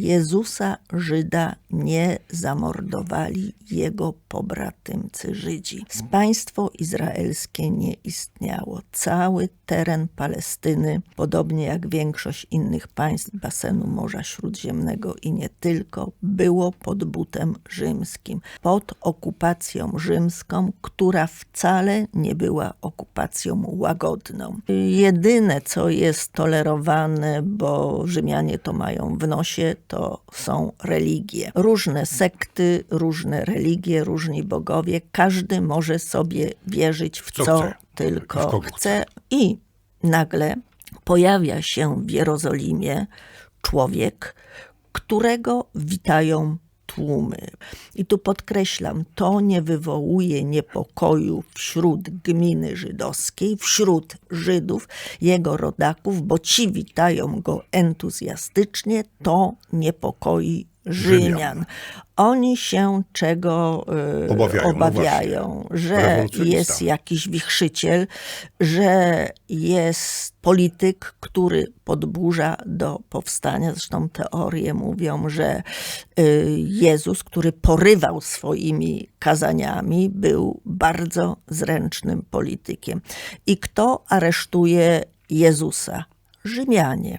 Jezusa Żyda nie zamordowali jego pobratymcy Żydzi. Państwo izraelskie nie istniało. Cały teren Palestyny, podobnie jak większość innych państw basenu Morza Śródziemnego i nie tylko, było pod butem rzymskim, pod okupacją rzymską, która wcale nie była okupacją łagodną. Jedyne, co jest tolerowane, bo Rzymianie to mają w nosie, to są religie. Różne sekty, różne religie, różni bogowie. Każdy może sobie wierzyć w Co co, chce. W tylko kogo chce. I nagle pojawia się w Jerozolimie człowiek, którego witają tłumy. I tu podkreślam, to nie wywołuje niepokoju wśród gminy żydowskiej, wśród Żydów, jego rodaków, bo ci witają go entuzjastycznie, to niepokoi Rzymian. Rzymian. Oni się czego e, Obawiają, no obawiają że jest jakiś wichrzyciel, że jest polityk, który podburza do powstania. Zresztą teorie mówią, że y, Jezus, który porywał swoimi kazaniami, był bardzo zręcznym politykiem. I kto aresztuje Jezusa? Rzymianie.